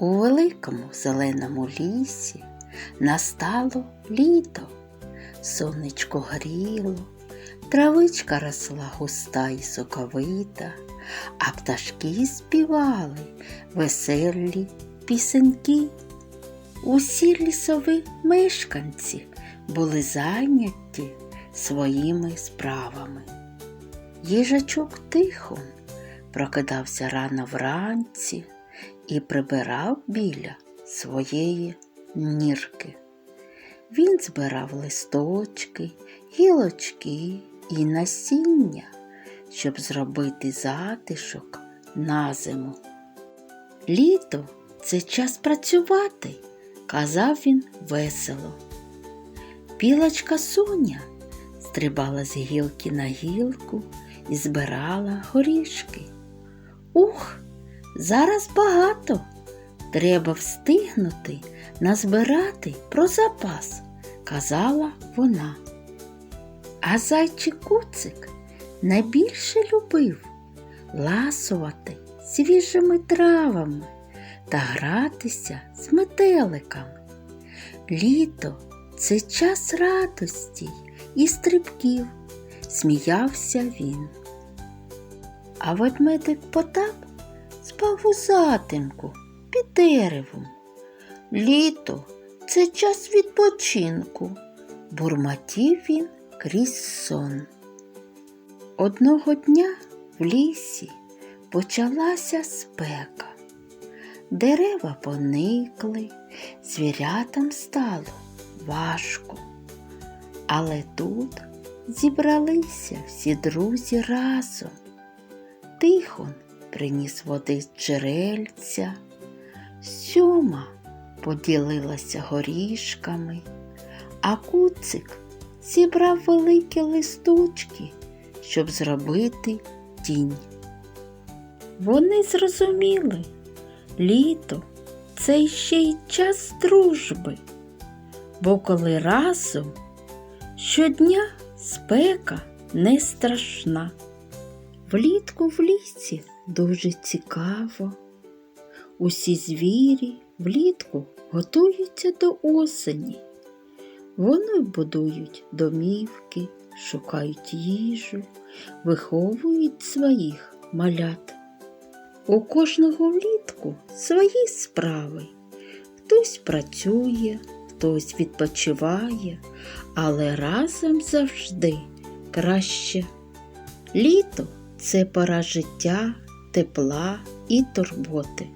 У великому зеленому лісі настало літо. Сонечко гріло, травичка росла густа і соковита, а пташки співали веселі пісеньки. Усі лісові мешканці були зайняті своїми справами. Їжачок тихо прокидався рано вранці і прибирав біля своєї нірки. Він збирав листочки, гілочки і насіння, щоб зробити затишок на зиму. Літо це час працювати, казав він весело. Білочка Соня стрибала з гілки на гілку і збирала горішки. Ух, зараз багато. Треба встигнути назбирати про запас, казала вона. А зайчик куцик найбільше любив ласувати свіжими травами та гратися з метеликами. Літо це час радості і стрибків, сміявся він. А ведмедик Потап у затинку під деревом. Літо це час відпочинку, бурмотів він крізь сон. Одного дня в лісі почалася спека. Дерева поникли, звірятам стало важко. Але тут зібралися всі друзі разом. Тихон приніс води з джерельця, сьома поділилася горішками, а куцик зібрав великі листочки, щоб зробити тінь. Вони зрозуміли, літо це ще й час дружби, бо коли разом щодня спека не страшна. Влітку в лісі дуже цікаво. Усі звірі влітку готуються до осені. Вони будують домівки, шукають їжу, виховують своїх малят. У кожного влітку свої справи. Хтось працює, хтось відпочиває, але разом завжди краще. Літо це пора життя, тепла і турботи.